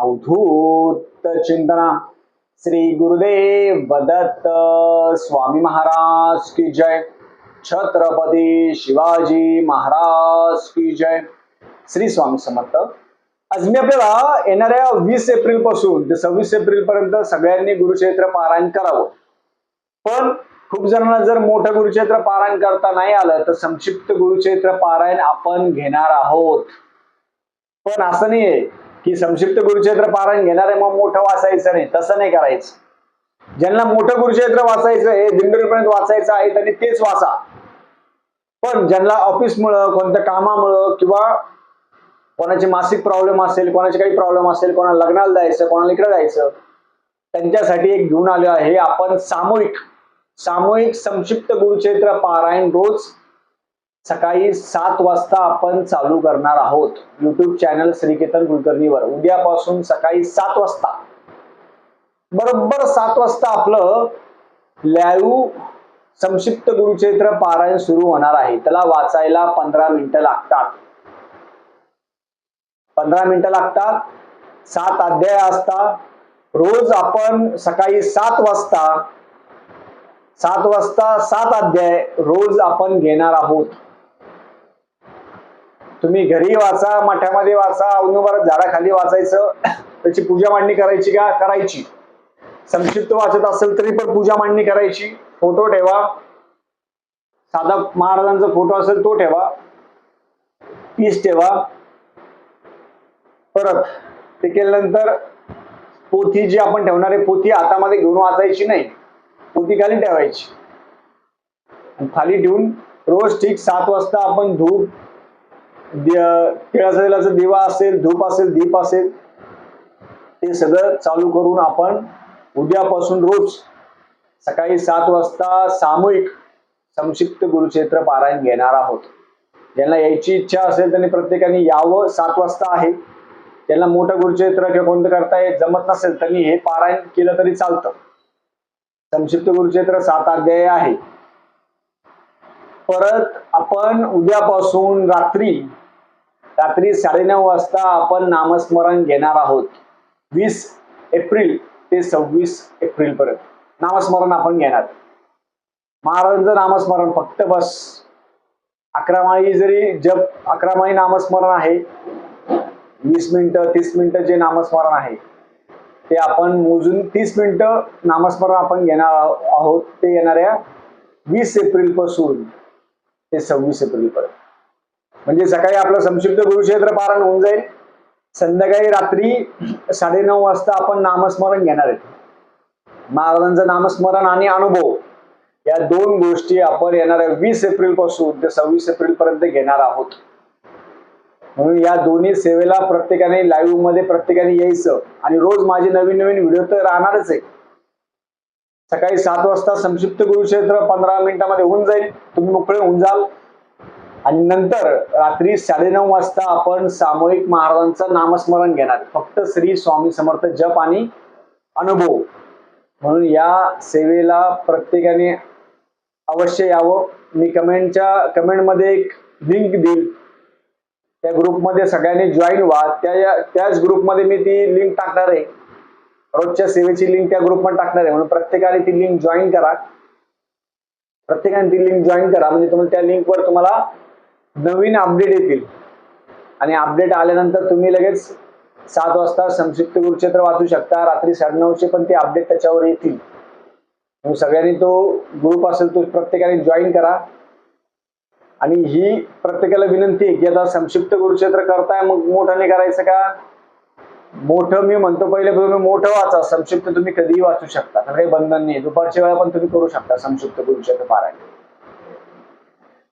अवधूत चिंतना। श्री गुरुदेव दत्त स्वामी महाराज की जय। छत्रपती शिवाजी महाराज की जय। श्री स्वामी समर्थ। आज मी आपल्याला येणाऱ्या वीस एप्रिलपासून ते सव्वीस एप्रिल पर्यंत सगळ्यांनी गुरुचरित्र पारायण करावं. पण खूप जणांना जर मोठं गुरुचरित्र पारायण करता नाही आलं तर संक्षिप्त गुरुचरित्र पारायण आपण घेणार आहोत. पण असं नाहीये. की संक्षिप्त गुरुक्षेत्र पारायण घेणार आहे मग मोठं वाचायचं नाही तसं नाही करायचं. ज्यांना मोठं गुरुक्षेत्र वाचायचं आहे दिंडोरीपर्यंत वाचायचं आहे त्यांनी तेच वाचा. पण ज्यांना ऑफिसमुळं कोणत्या कामामुळं किंवा कोणाचे मासिक प्रॉब्लेम असेल कोणाचे काही प्रॉब्लेम असेल कोणाला लग्नाला जायचं कोणाला इकडे जायचं त्यांच्यासाठी एक घेऊन आलं आहे आपण सामूहिक. सामूहिक संक्षिप्त गुरुक्षेत्र पारायण रोज सकाळी सात वाजता आपण चालू करणार आहोत युट्यूब चॅनल श्रीकेतन कुलकर्णीवर. उद्यापासून सकाळी सात वाजता. बरोबर सात वाजता आपलं लाईव्ह संक्षिप्त गुरुचरित्र पारायण सुरू होणार आहे. त्याला वाचायला पंधरा मिनिटं लागतात. पंधरा मिनिटं लागतात. सात अध्याय असतात रोज आपण सकाळी सात वाजता सात वाजता सात अध्याय रोज आपण घेणार आहोत. तुम्ही घरी वाचा मठामध्ये वाचा औनुभारात झाडाखाली वाचायचं. त्याची पूजा मांडणी करायची का? करायची. संक्षिप्त वाचत असेल तरी पण पूजा मांडणी करायची. फोटो ठेवा. साधा महाराजांचा फोटो असेल तो ठेवा. पीस ठेवा. परत ते केल्यानंतर पोथी जी आपण ठेवणार आहे पोथी हातामध्ये घेऊन वाचायची नाही. पोथी खाली ठेवायची. खाली ठेवून रोज ठीक सात वाजता आपण धूप तिळाचा तेलाचा दिवा असेल धूप असेल दीप असेल ते सगळं चालू करून आपण उद्यापासून रोज सकाळी सात वाजता सामूहिक संक्षिप्त गुरुक्षेत्र पारायण घेणार आहोत. ज्यांना यायची इच्छा असेल त्यांनी प्रत्येकाने यावं. सात वाजता आहे. त्यांना मोठं गुरुक्षेत्र किंवा कोणतं करता येत जमत नसेल त्यांनी हे पारायण केलं तरी चालतं. संक्षिप्त गुरुक्षेत्र सात अध्याय आहे. परत आपण उद्यापासून रात्री रात्री साडेनऊ वाजता आपण नामस्मरण घेणार आहोत. वीस एप्रिल ते सव्वीस एप्रिल पर्यंत. नामस्मरण आपण घेणार. महाराजांचं नामस्मरण फक्त बस. अकरा माळी जरी जप अकरा माळी नामस्मरण आहे वीस मिनिटं तीस मिनिटं जे नामस्मरण आहे ते आपण मोजून तीस मिनिटं नामस्मरण आपण घेणार आहोत. ते येणाऱ्या वीस एप्रिलपासून ते सव्वीस एप्रिल पर्यंत म्हणजे सकाळी आपलं संक्षिप्त गुरुक्षेत्र पारण होऊन जाईल. संध्याकाळी रात्री साडेनऊ वाजता आपण नामस्मरण घेणार आहे. महाराजांचं नामस्मरण आणि अनुभव या दोन गोष्टी आपण येणाऱ्या वीस एप्रिलपासून ते सव्वीस एप्रिल पर्यंत घेणार आहोत. म्हणून या दोन्ही सेवेला प्रत्येकाने लाईव्हमध्ये प्रत्येकाने यायचं आणि रोज माझे नवीन नवीन व्हिडिओ तर राहणारच आहे. सकाळी सात वाजता संक्षिप्त गुरुक्षेत्र पंधरा मिनिटामध्ये होऊन जाईल. तुम्ही मोकळे होऊन जाल. आणि नंतर रात्री साडेनऊ वाजता आपण सामूहिक महाराजांचं नामस्मरण घेणार. फक्त श्री स्वामी समर्थ जप आणि अनुभव. म्हणून या सेवेला प्रत्येकाने अवश्य यावं. मी कमेंटच्या कमेंटमध्ये एक लिंक देईल. त्या ग्रुपमध्ये सगळ्यांनी जॉईन व्हा. त्या त्याच ग्रुपमध्ये मी ती लिंक टाकणार आहे. रोजच्या सेवेची लिंक त्या ग्रुपमध्ये टाकणार आहे. म्हणून प्रत्येकाने ती लिंक जॉईन करा. प्रत्येकाने ती लिंक जॉईन करा. म्हणजे तुम्हाला त्या लिंकवर तुम्हाला नवीन अपडेट येतील. आणि अपडेट आल्यानंतर तुम्ही लगेच सात वाजता संक्षिप्त गुरुक्षेत्र वाचू शकता. रात्री साडेनऊचे पण ते अपडेट त्याच्यावर येतील. सगळ्यांनी तो ग्रुप असेल तो प्रत्येकाने जॉईन करा. आणि ही प्रत्येकाला विनंती आहे की आता संक्षिप्त गुरुक्षेत्र करताय मग मोठ्याने करायचं का? मोठं मी म्हणतो पहिले तुम्ही मोठं वाचा. संक्षिप्त तुम्ही कधीही वाचू शकता. कारण काही बंधन नाही. दुपारच्या वेळा पण तुम्ही करू शकता संक्षिप्त गुरुक्षेत्र पारायण.